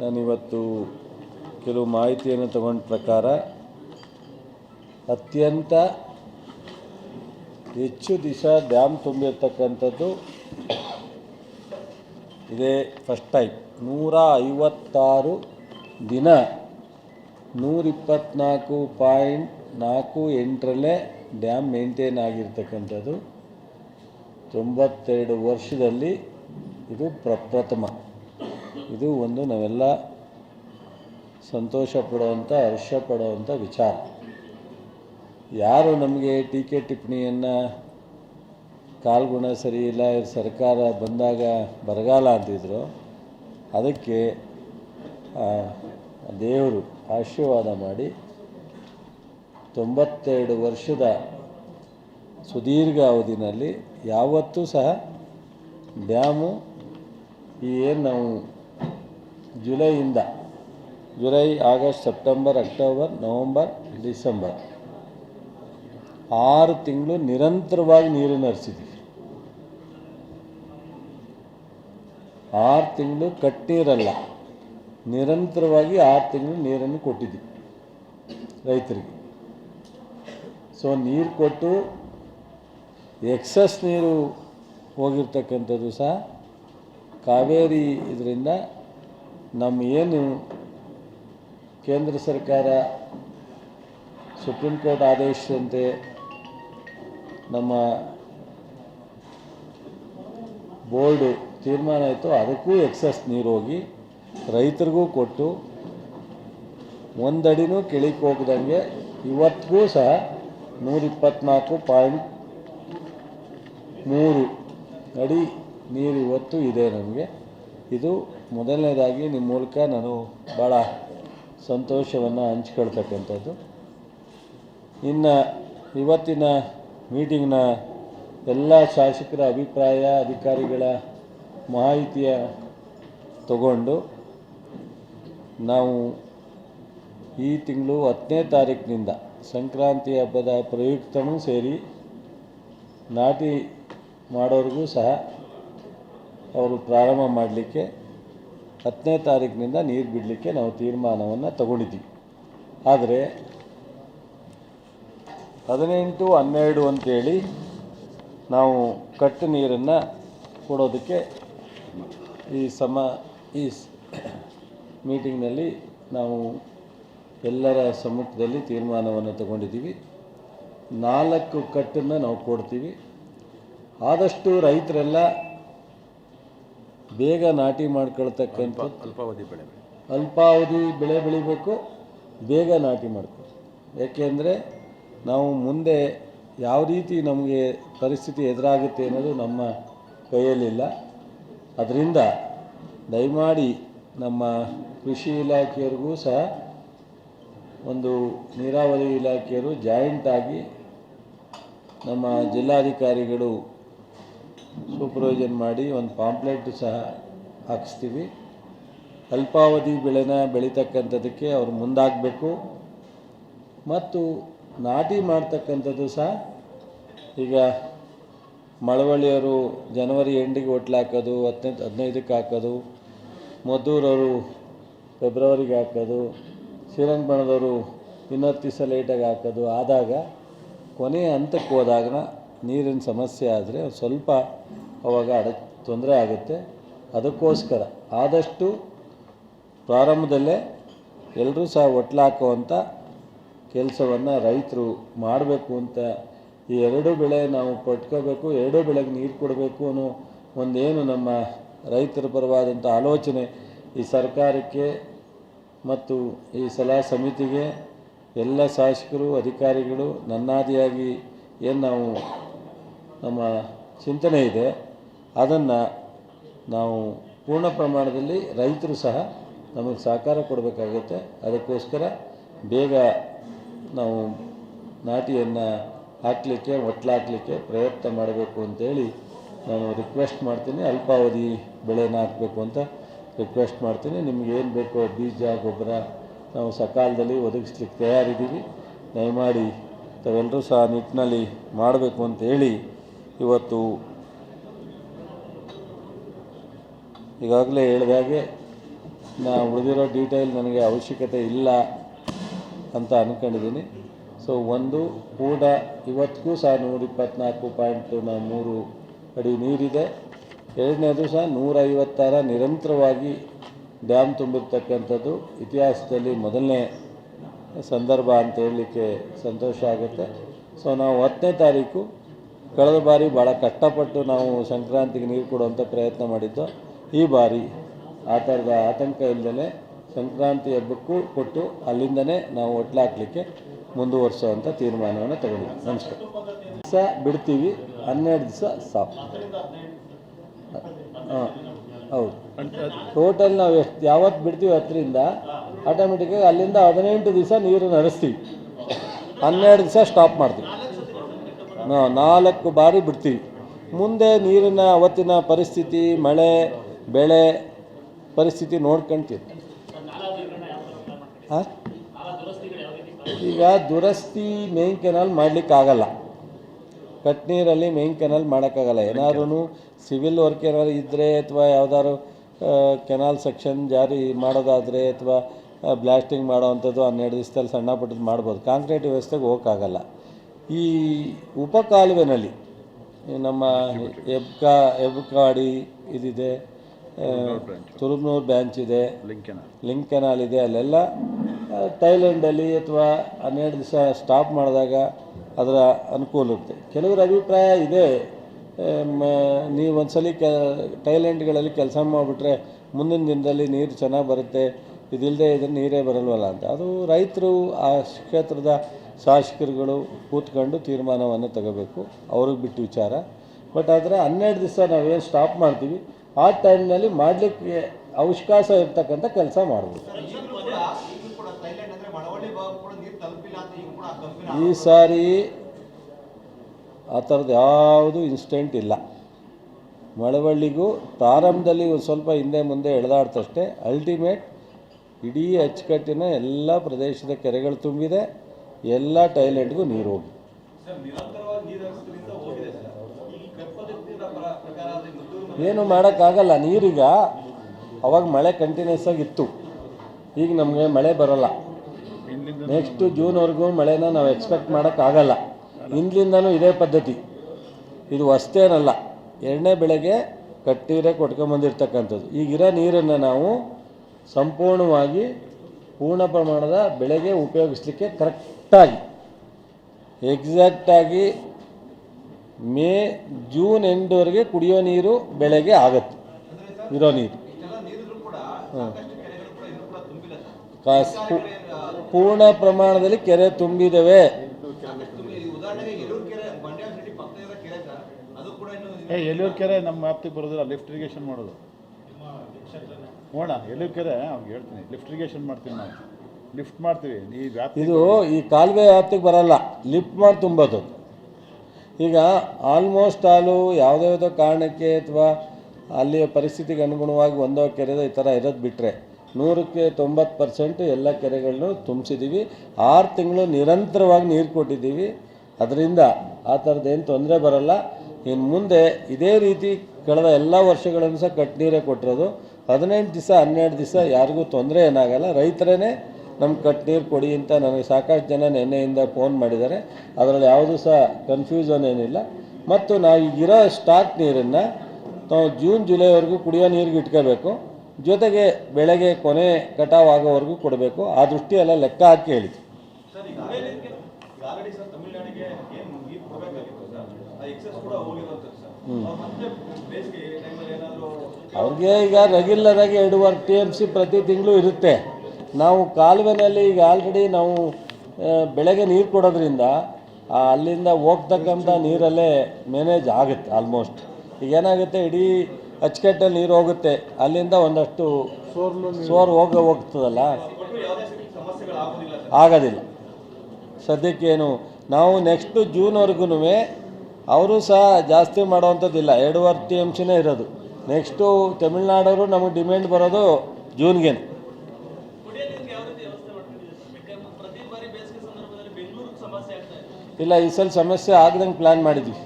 ನಾನಿವತ್ತು ಕೆಲವು ಮಾಹಿತಿಯನ್ನು ತಗೊಂಡ ಪ್ರಕಾರ ಅತ್ಯಂತ ಹೆಚ್ಚು ದಿವಸ ಡ್ಯಾಮ್ ತುಂಬಿರ್ತಕ್ಕಂಥದ್ದು ಇದೇ ಫಸ್ಟ್ ಟೈಮ್. ನೂರ ಐವತ್ತಾರು ದಿನ ನೂರಿಪ್ಪತ್ನಾಲ್ಕು ಪಾಯಿಂಟ್ ನಾಲ್ಕು ಎಂಟರಲ್ಲೇ ಡ್ಯಾಮ್ ಮೇಂಟೈನ್ ಆಗಿರ್ತಕ್ಕಂಥದ್ದು. ತೊಂಬತ್ತೆರಡು ವರ್ಷದಲ್ಲಿ ಇದು ಪ್ರಪ್ರಥಮ ಇದು ಒಂದು ನಾವೆಲ್ಲ ಸಂತೋಷ ಪಡುವಂಥ ಹರ್ಷ ಪಡುವಂಥ ವಿಚಾರ. ಯಾರು ನಮಗೆ ಟೀಕೆ ಟಿಪ್ಪಣಿಯನ್ನು ಕಾಲ್ಗುಣ ಸರಿ ಇಲ್ಲ, ಸರ್ಕಾರ ಬಂದಾಗ ಬರಗಾಲ ಅಂತಿದ್ರು, ಅದಕ್ಕೆ ದೇವರು ಆಶೀರ್ವಾದ ಮಾಡಿ ತೊಂಬತ್ತೆರಡು ವರ್ಷದ ಸುದೀರ್ಘ ಅವಧಿನಲ್ಲಿ ಯಾವತ್ತೂ ಸಹ ಡ್ಯಾಮು ಈ ಏನು ನಾವು ಜುಲೈಯಿಂದ, July, August, September, October, November, December. ಆರು ತಿಂಗಳು ನಿರಂತರವಾಗಿ ನೀರನ್ನು ಹರಿಸಿದ್ವಿ ಆರು ತಿಂಗಳು ಕಟ್ಟೀರಲ್ಲ, ನಿರಂತರವಾಗಿ ಆರು ತಿಂಗಳು ನೀರನ್ನು ಕೊಟ್ಟಿದ್ವಿ ರೈತರಿಗೆ. ಸೊ, ನೀರು ಕೊಟ್ಟು ಎಕ್ಸಸ್ ನೀರು ಹೋಗಿರ್ತಕ್ಕಂಥದ್ದು ಸಹ ಕಾವೇರಿ ಇದರಿಂದ ನಮ್ಮ ಏನು ಕೇಂದ್ರ ಸರ್ಕಾರ ಸುಪ್ರೀಂ ಕೋರ್ಟ್ ಆದೇಶದಂತೆ ನಮ್ಮ ಬೋರ್ಡು ತೀರ್ಮಾನ ಆಯಿತು ಅದಕ್ಕೂ ಎಕ್ಸಸ್ ನೀರು ಹೋಗಿ ರೈತರಿಗೂ ಕೊಟ್ಟು ಒಂದಡಿನೂ ಕೆಳಕ್ಕೆ ಹೋಗ್ದಂಗೆ ಇವತ್ತಿಗೂ ಸಹ ನೂರಿಪ್ಪತ್ನಾಲ್ಕು ಪಾಯಿಂಟ್ ಮೂರು ಅಡಿ ನೀರು ಇವತ್ತು ಇದೆ ನಮಗೆ. ಇದು ಮೊದಲನೇದಾಗಿ ನಿಮ್ಮ ಮೂಲಕ ನಾನು ಭಾಳ ಸಂತೋಷವನ್ನು ಹಂಚ್ಕೊಳ್ತಕ್ಕಂಥದ್ದು. ಇನ್ನು ಇವತ್ತಿನ ಮೀಟಿಂಗ್ನ ಎಲ್ಲ ಶಾಸಕರ ಅಭಿಪ್ರಾಯ, ಅಧಿಕಾರಿಗಳ ಮಾಹಿತಿಯ ತಗೊಂಡು ನಾವು ಈ ತಿಂಗಳು ಹತ್ತನೇ ತಾರೀಕಿನಿಂದ ಸಂಕ್ರಾಂತಿ ಹಬ್ಬದ ಪ್ರಯುಕ್ತನೂ ಸೇರಿ ನಾಟಿ ಮಾಡೋರಿಗೂ ಸಹ ಅವರು ಪ್ರಾರಂಭ ಮಾಡಲಿಕ್ಕೆ ಹತ್ತನೇ ತಾರೀಕಿನಿಂದ ನೀರು ಬಿಡಲಿಕ್ಕೆ ನಾವು ತೀರ್ಮಾನವನ್ನು ತಗೊಂಡಿದ್ದೀವಿ ಆದರೆ ಹದಿನೆಂಟು, ಹನ್ನೆರಡು ಅಂತೇಳಿ ನಾವು ಕಟ್ಟು ನೀರನ್ನು ಕೊಡೋದಕ್ಕೆ ಈ ಸಮ, ಈ ಮೀಟಿಂಗ್ನಲ್ಲಿ ನಾವು ಎಲ್ಲರ ಸಮ್ಮುಖದಲ್ಲಿ ತೀರ್ಮಾನವನ್ನು ತಗೊಂಡಿದ್ದೀವಿ. ನಾಲ್ಕು ಕಟ್ಟನ್ನು ನಾವು ಕೊಡ್ತೀವಿ. ಆದಷ್ಟು ರೈತರೆಲ್ಲ ಬೇಗ ನಾಟಿ ಮಾಡ್ಕೊಳ್ತಕ್ಕಂಥ ಅಲ್ಪಾವಧಿ ಬೆಳೆ ಅಲ್ಪಾವಧಿ ಬೆಳೆ ಬೆಳಿಬೇಕು ಬೇಗ ನಾಟಿ ಮಾಡಬೇಕು ಯಾಕೆಂದರೆ ನಾವು ಮುಂದೆ ಯಾವ ರೀತಿ ನಮಗೆ ಪರಿಸ್ಥಿತಿ ಎದುರಾಗುತ್ತೆ ಅನ್ನೋದು ನಮ್ಮ ಕೈಯಲ್ಲಿಲ್ಲ. ಅದರಿಂದ ದಯಮಾಡಿ ನಮ್ಮ ಕೃಷಿ ಇಲಾಖೆಯವ್ರಿಗೂ ಸಹ ಒಂದು ನೀರಾವರಿ ಇಲಾಖೆಯವರು ಜಾಯಿಂಟ್ ಆಗಿ ನಮ್ಮ ಜಿಲ್ಲಾಧಿಕಾರಿಗಳು ಸೂಪರ್ವೈಸನ್ ಮಾಡಿ ಒಂದು ಪಾಂಪ್ಲೆಟ್ ಸಹ ಹಾಕಿಸ್ತೀವಿ. ಅಲ್ಪಾವಧಿ ಬೆಳೆನ ಬೆಳೀತಕ್ಕಂಥದ್ದಕ್ಕೆ ಅವ್ರು ಮುಂದಾಗಬೇಕು. ಮತ್ತು ನಾಟಿ ಮಾಡ್ತಕ್ಕಂಥದ್ದು ಸಹ ಈಗ ಮಳವಳ್ಳಿಯವರು ಜನವರಿ ಎಂಡಿಗೆ ಒಟ್ಲು ಹಾಕೋದು, ಹತ್ತನೇ, ಹದಿನೈದಕ್ಕೆ ಹಾಕೋದು, ಮದ್ದೂರವರು ಫೆಬ್ರವರಿಗೆ ಹಾಕೋದು ಶ್ರೀರಂಗಪಣದವರು ಇನ್ನೊತ್ತು ದಿವಸ ಲೇಟಾಗಿ ಹಾಕೋದು. ಆದಾಗ ಕೊನೆಯ ಹಂತಕ್ಕೆ ಹೋದಾಗ ನೀರಿನ ಸಮಸ್ಯೆ ಆದರೆ ಸ್ವಲ್ಪ ಅವಾಗ ಅಡ ತೊಂದರೆ ಆಗುತ್ತೆ. ಅದಕ್ಕೋಸ್ಕರ ಆದಷ್ಟು ಪ್ರಾರಂಭದಲ್ಲೇ ಎಲ್ಲರೂ ಸಹ ಒಟ್ಲು ಹಾಕುವಂಥ ಕೆಲಸವನ್ನು ರೈತರು ಮಾಡಬೇಕು ಅಂತ ಈ ಎರಡು ಬೆಳೆ ನಾವು ಪಟ್ಕೋಬೇಕು, ಎರಡೂ ಬೆಳೆಗೆ ನೀರು ಕೊಡಬೇಕು ಅನ್ನೋ ಒಂದೇನು ನಮ್ಮ ರೈತರ ಪರವಾದಂಥ ಆಲೋಚನೆ ಈ ಸರ್ಕಾರಕ್ಕೆ ಮತ್ತು ಈ ಸಲಹಾ ಸಮಿತಿಗೆ ಎಲ್ಲ ಶಾಸಕರು, ಅಧಿಕಾರಿಗಳು ನನ್ನಾದಿಯಾಗಿ ಏನು ನಾವು ನಮ್ಮ ಚಿಂತನೆ ಇದೆ. ಅದನ್ನು ನಾವು ಪೂರ್ಣ ಪ್ರಮಾಣದಲ್ಲಿ ರೈತರು ಸಹ ನಮಗೆ ಸಹಕಾರ ಕೊಡಬೇಕಾಗುತ್ತೆ. ಅದಕ್ಕೋಸ್ಕರ ಬೇಗ ನಾವು ನಾಟಿಯನ್ನು ಹಾಕಲಿಕ್ಕೆ, ಒಟ್ಲಾಕಲಿಕ್ಕೆ ಪ್ರಯತ್ನ ಮಾಡಬೇಕು ಅಂತೇಳಿ ನಾನು ರಿಕ್ವೆಸ್ಟ್ ಮಾಡ್ತೀನಿ. ಅಲ್ಪಾವಧಿ ಬೆಳೆನ ಹಾಕಬೇಕು ಅಂತ ರಿಕ್ವೆಸ್ಟ್ ಮಾಡ್ತೀನಿ. ನಿಮ್ಗೆ ಏನು ಬೇಕೋ ಬೀಜ, ಗೊಬ್ಬರ ನಾವು ಸಕಾಲದಲ್ಲಿ ಒದಗಿಸ್ಲಿಕ್ಕೆ ತಯಾರಿದ್ದೀವಿ. ದಯಮಾಡಿ ತಾವೆಲ್ಲರೂ ಸಹ ನಿಟ್ಟಿನಲ್ಲಿ ಮಾಡಬೇಕು ಅಂತೇಳಿ ಇವತ್ತು ಈಗಾಗಲೇ ಹೇಳಿದಾಗೆ ನಾ ಉಳಿದಿರೋ ಡೀಟೇಲ್ ನನಗೆ ಅವಶ್ಯಕತೆ ಇಲ್ಲ ಅಂತ ಅಂದ್ಕೊಂಡಿದ್ದೀನಿ ಸೊ ಒಂದು ಕೂಡ ಇವತ್ತಿಗೂ ಸಹ ನೂರ ಇಪ್ಪತ್ತ್ನಾಲ್ಕು ಪಾಯಿಂಟ್ ಮೂರು ಅಡಿ ನೀರಿದೆ. ಎರಡನೇದು ಸಹ ನೂರೈವತ್ತಾರ ನಿರಂತರವಾಗಿ ಡ್ಯಾಮ್ ತುಂಬಿರ್ತಕ್ಕಂಥದ್ದು. ಇತಿಹಾಸದಲ್ಲಿ ಮೊದಲನೇ ಸಂದರ್ಭ ಅಂತ ಹೇಳಲಿಕ್ಕೆ ಸಂತೋಷ ಆಗುತ್ತೆ. ಸೊ ನಾವು ಹತ್ತನೇ ತಾರೀಕು ಕಳೆದ ಬಾರಿ ಭಾಳ ಕಷ್ಟಪಟ್ಟು ನಾವು ಸಂಕ್ರಾಂತಿಗೆ ನೀರು ಕೊಡುವಂಥ ಪ್ರಯತ್ನ ಮಾಡಿದ್ದು, ಈ ಬಾರಿ ಆ ಥರದ ಆತಂಕ ಇಲ್ಲದೇ ಸಂಕ್ರಾಂತಿ ಹಬ್ಬಕ್ಕೂ ಕೊಟ್ಟು ಅಲ್ಲಿಂದನೇ ನಾವು ಒಟ್ಲಾಕ್ಲಿಕ್ಕೆ ಮುಂದುವರಿಸುವಂಥ ತೀರ್ಮಾನವನ್ನು ತಗೊಂಡಿದ್ದೀವಿ ನಮಸ್ಕಾರ ದಿವಸ ಬಿಡ್ತೀವಿ, ಹನ್ನೆರಡು ದಿವಸ ಸಾಕು. ಹಾಂ ಹೌದು. ಟೋಟಲ್ ನಾವು ಎಷ್ಟು, ಯಾವತ್ತು ಬಿಡ್ತೀವಿ ಹತ್ತರಿಂದ ಆಟೋಮೆಟಿಕ್ಕಾಗಿ ಅಲ್ಲಿಂದ ಹದಿನೆಂಟು ದಿವಸ ನೀರು ನಡೆಸ್ತೀವಿ ಹನ್ನೆರಡು ದಿವಸ ಸ್ಟಾಪ್ ಮಾಡ್ತೀವಿ. ನಾಲ್ಕು ಬಾರಿ ಬಿಡ್ತೀವಿ. ಮುಂದೆ ನೀರಿನ ಅವತ್ತಿನ ಪರಿಸ್ಥಿತಿ, ಮಳೆ, ಬೆಳೆ ಪರಿಸ್ಥಿತಿ ನೋಡ್ಕೊಂತೀವಿ. ಈಗ ದುರಸ್ತಿ ಮೇನ್ ಕೆನಾಲ್ ಮಾಡಲಿಕ್ಕಾಗಲ್ಲ ಕಟ್ ನೀರಲ್ಲಿ ಮೇನ್ ಕೆನಾಲ್ ಮಾಡೋಕ್ಕಾಗಲ್ಲ. ಏನಾದ್ರೂ ಸಿವಿಲ್ ವರ್ಕ್ ಏನಾದ್ರು ಇದ್ದರೆ ಅಥವಾ ಯಾವ್ದಾದ್ರು ಕೆನಾಲ್ ಸೆಕ್ಷನ್ ಜಾರಿ ಮಾಡೋದಾದರೆ ಅಥವಾ ಬ್ಲಾಸ್ಟಿಂಗ್ ಮಾಡೋವಂಥದ್ದು ಹನ್ನೆರಡು ದಿವಸದಲ್ಲಿ ಸಣ್ಣ ಪುಟ್ಟದ್ದು ಮಾಡ್ಬೋದು. ಕಾಂಕ್ರೀಟ್ ವ್ಯವಸ್ಥೆಗೆ ಹೋಗೋಕ್ಕಾಗಲ್ಲ. ಈ ಉಪಕಾಲುವೆನಲ್ಲಿ ಕಾಲುವೆನಲ್ಲಿ ನಮ್ಮ ಎಬ್ಕಾ ಎಬ್ಕಾಡಿ ಇದಿದೆ ತುರುಬ್ನೂರು ಬ್ಯಾಂಚ್ ಇದೆ ಲಿಂಕ್ ಕೆನಾಲ್ ಇದೆ ಅಲ್ಲೆಲ್ಲ ಥೈಲ್ಯಾಂಡಲ್ಲಿ ಅಥವಾ ಹನ್ನೆರಡು ದಿವಸ ಸ್ಟಾಪ್ ಮಾಡಿದಾಗ ಅದರ ಅನುಕೂಲ ಇರುತ್ತೆ. ಕೆಲವರ ಅಭಿಪ್ರಾಯ ಇದೆ ನೀವು ಒಂದ್ಸಲಿ ಕೆ ಥೈಲ್ಯಾಂಡ್ಗಳಲ್ಲಿ ಕೆಲಸ ಮಾಡಿಬಿಟ್ರೆ ಮುಂದಿನ ದಿನದಲ್ಲಿ ನೀರು ಚೆನ್ನಾಗಿ ಬರುತ್ತೆ ಇದಿಲ್ಲದೆ ಇದ್ರೆ ನೀರೇ ಬರಲ್ವಲ್ಲ ಅಂತ. ಅದು ರೈತರು ಆ ಕ್ಷೇತ್ರದ ಶಾಸಕರುಗಳು ಕೂತ್ಕೊಂಡು ತೀರ್ಮಾನವನ್ನು ತಗೋಬೇಕು ಅವ್ರಿಗೆ ಬಿಟ್ಟು ವಿಚಾರ. ಬಟ್ ಆದರೆ ಹನ್ನೆರಡು ದಿವಸ ನಾವೇನು ಸ್ಟಾಪ್ ಮಾಡ್ತೀವಿ ಆ ಟೈಮ್ನಲ್ಲಿ ಮಾಡಲಿಕ್ಕೆ ಅವಕಾಶ ಇರ್ತಕ್ಕಂಥ ಕೆಲಸ ಮಾಡ್ಬೋದು. ಈ ಸಾರಿ ಆ ಥರದ್ದು ಯಾವುದು ಇನ್ಸ್ಟೆಂಟ್ ಇಲ್ಲ. ಮಳವಳ್ಳಿಗೂ ಪ್ರಾರಂಭದಲ್ಲಿ ಒಂದು ಸ್ವಲ್ಪ ಹಿಂದೆ ಮುಂದೆ ಎಳೆದಾಡ್ತಷ್ಟೇ ಅಲ್ಟಿಮೇಟ್ ಇಡೀ ಅಚ್ಚುಕಟ್ಟಿನ ಎಲ್ಲ ಪ್ರದೇಶದ ಕೆರೆಗಳು ತುಂಬಿದೆ. ಎಲ್ಲ ಟೈಲೆಟ್ಗೂ ನೀರು ಹೋಗಿ. ಏನು ಮಾಡೋಕ್ಕಾಗಲ್ಲ ನೀರೀಗ ಅವಾಗ ಮಳೆ ಕಂಟಿನ್ಯೂಸ್ ಆಗಿ ಇತ್ತು. ಈಗ ನಮಗೆ ಮಳೆ ಬರೋಲ್ಲ. ನೆಕ್ಸ್ಟ್ ಜೂನ್ವರೆಗೂ ಮಳೆನ ನಾವು ಎಕ್ಸ್ಪೆಕ್ಟ್ ಮಾಡೋಕ್ಕಾಗಲ್ಲ. ಹಿಂದ್ಲಿಂದನೂ ಇದೇ ಪದ್ಧತಿ. ಇದು ಹೊಸ್ತೇನಲ್ಲ ಎರಡನೇ ಬೆಳೆಗೆ ಕಟ್ಟೀರೆ ಕೊಟ್ಕೊಂಬಂದಿರ್ತಕ್ಕಂಥದ್ದು ಈಗಿರೋ ನೀರನ್ನು ನಾವು ಸಂಪೂರ್ಣವಾಗಿ ಪೂರ್ಣ ಪ್ರಮಾಣದ ಬೆಳೆಗೆ ಉಪಯೋಗಿಸ್ಲಿಕ್ಕೆ ಕರೆಕ್ಟಾಗಿ ಎಕ್ಸಾಕ್ಟಾಗಿ ಮೇ ಜೂನ್ ಎಂಡ್ವರೆಗೆ ಕುಡಿಯೋ ನೀರು ಬೆಳೆಗೆ ಆಗತ್ತೆ. ಇರೋ ನೀರು. ಹಾಂ. ನೀರಿದ್ರು ಕೂಡ ಸಾಕಷ್ಟು ಕೆರೆಗಳು ಕೂಡ ಇನ್ನೂ ಕೂಡ ತುಂಬಿಲ್ಲ ಸರ್ ಕಾಸ್ ಪೂ- ಪೂರ್ಣ ಪ್ರಮಾಣದಲ್ಲಿ ಕೆರೆ ತುಂಬಿದವೆ. ಎಲ್ಲೂರು ಕೆರೆ ಮಂಡ್ಯ ಸಿಟಿ ಪಕ್ಕ ಕೆರೆ ಸರ್ ಅದು ಕೂಡ ಇನ್ನೂ ಏ ಎಲ್ಲೂರು ಕೆರೆ ನಮ್ಮ ವ್ಯಾಪ್ತಿಗೆ ಬರೋದಿಲ್ಲ ಲಿಫ್ಟ್ ಇರಿಗೇಷನ್ ಮಾಡೋದು. ನೋಡೋಣ ಎಲ್ಲೂರು ಕೆರೆ ಅವ್ನಿಗೆ ಹೇಳ್ತೀನಿ ಲಿಫ್ಟ್ ಇರಿಗೇಷನ್ ಮಾಡ್ತೀನಿ ನಾವು. ಲಿಫ್ಟ್ ಮಾಡ್ತೀವಿ. ಇದು ಈ ಕಾಲುವೆ ವ್ಯಾಪ್ತಿಗೆ ಬರಲ್ಲ. ಲಿಫ್ಟ್ ಮಾಡಿ ತುಂಬೋದು. ಈಗ ಆಲ್ಮೋಸ್ಟ್ ಆಲು ಯಾವುದೇ ಯಾವುದೋ ಕಾರಣಕ್ಕೆ ಅಥವಾ ಅಲ್ಲಿಯ ಪರಿಸ್ಥಿತಿಗೆ ಅನುಗುಣವಾಗಿ ಒಂದೋ ಕೆರೆದ ಈ ಥರ ಇರೋದು ಬಿಟ್ಟರೆ ನೂರಕ್ಕೆ ತೊಂಬತ್ತು ಪರ್ಸೆಂಟ್ ಎಲ್ಲ ಕೆರೆಗಳನ್ನು ತುಂಬಿಸಿದ್ದೀವಿ ಆರು ತಿಂಗಳು ನಿರಂತರವಾಗಿ ನೀರು ಕೊಟ್ಟಿದ್ದೀವಿ ಅದರಿಂದ ಆ ಥರದ್ದೇನು ತೊಂದರೆ ಬರಲ್ಲ. ಇನ್ನು ಮುಂದೆ ಇದೇ ರೀತಿ ಕಳೆದ ಎಲ್ಲ ವರ್ಷಗಳನ್ನು ಸಹ ಕಟ್ಟು ನೀರೇ ಕೊಟ್ಟಿರೋದು. ಹದಿನೆಂಟು ದಿವಸ ಹನ್ನೆರಡು ದಿವಸ ಯಾರಿಗೂ ತೊಂದರೆ ಏನಾಗಲ್ಲ. ರೈತರೇ ನಮ್ಗೆ ಕಟ್ ನೀರು ಕೊಡಿ ಅಂತ ನನಗೆ ಸಾಕಷ್ಟು ಜನ ನಿನ್ನೆಯಿಂದ ಫೋನ್ ಮಾಡಿದ್ದಾರೆ. ಅದರಲ್ಲಿ ಯಾವುದೂ ಸಹ ಕನ್ಫ್ಯೂಷನ್ ಏನಿಲ್ಲ. ಮತ್ತು ನಾವು ಈಗಿರೋ ಸ್ಟಾಕ್ ನೀರನ್ನು ನಾವು ಜೂನ್ ಜುಲೈವರೆಗೂ ಕುಡಿಯೋ ನೀರಿಗೆ ಇಟ್ಕೋಬೇಕು. ಜೊತೆಗೆ ಬೆಳೆಗೆ ಕೊನೆ ಕಟಾವ್ ಆಗೋವರೆಗೂ ಕೊಡಬೇಕು. ಆ ದೃಷ್ಟಿಯೆಲ್ಲ ಲೆಕ್ಕ ಹಾಕಿ ಏನಾದರೂ ಅವ್ರಿಗೆ ಈಗ ರೆಗ್ಯುಲರ್ ಆಗಿ ಎರಡೂವರೆ ಟಿ ಎಂ ಸಿ ಪ್ರತಿ ತಿಂಗಳು ಇರುತ್ತೆ. ನಾವು ಕಾಲುವೆನಲ್ಲಿ ಈಗ ಆಲ್ರೆಡಿ ನಾವು ಬೆಳೆಗೆ ನೀರು ಕೊಡೋದ್ರಿಂದ ಅಲ್ಲಿಂದ ಹೋಗ್ತಕ್ಕಂಥ ನೀರಲ್ಲೇ ಮ್ಯಾನೇಜ್ ಆಗುತ್ತೆ ಆಲ್ಮೋಸ್ಟ್ ಈಗ ಏನಾಗುತ್ತೆ, ಇಡೀ ಅಚ್ಚುಕಟ್ಟಲ್ಲಿ ನೀರು ಹೋಗುತ್ತೆ, ಅಲ್ಲಿಂದ ಒಂದಷ್ಟು ಸೋರ್ ಹೋಗ, ಹೋಗ್ತದಲ್ಲ? ಆಗೋದಿಲ್ಲ. ಸದ್ಯಕ್ಕೇನು, ನಾವು ನೆಕ್ಸ್ಟು ಜೂನ್ವರೆಗೂ ಅವರು ಸಹ ಜಾಸ್ತಿ ಮಾಡೋವಂಥದ್ದಿಲ್ಲ ಎರಡೂವರೆ ಟಿ ಎಂ ಇರೋದು. ನೆಕ್ಸ್ಟು ತಮಿಳ್ನಾಡವರು ನಮಗೆ ಡಿಮ್ಯಾಂಡ್ ಬರೋದು ಜೂನ್ಗೇನೆ ಕುಡಿಯೋ ನೀರಿಗೆ ಯಾವ ರೀತಿ ವ್ಯವಸ್ಥೆ ಮಾಡ್ಕೊಂಡಿದ್ದೀವಿ ಪ್ರತಿ ಬಾರಿ ಬೇಸಿಗೆ ಸಂದರ್ಭದಲ್ಲಿ ಬೆಂಗಳೂರಿಗೆ ಸಮಸ್ಯೆ ಆಗ್ತಾ ಇದೆ ಇಲ್ಲ ಈ ಸಲ ಸಮಸ್ಯೆ ಆಗ್ದಂಗೆ ಪ್ಲ್ಯಾನ್ ಮಾಡಿದ್ವಿ.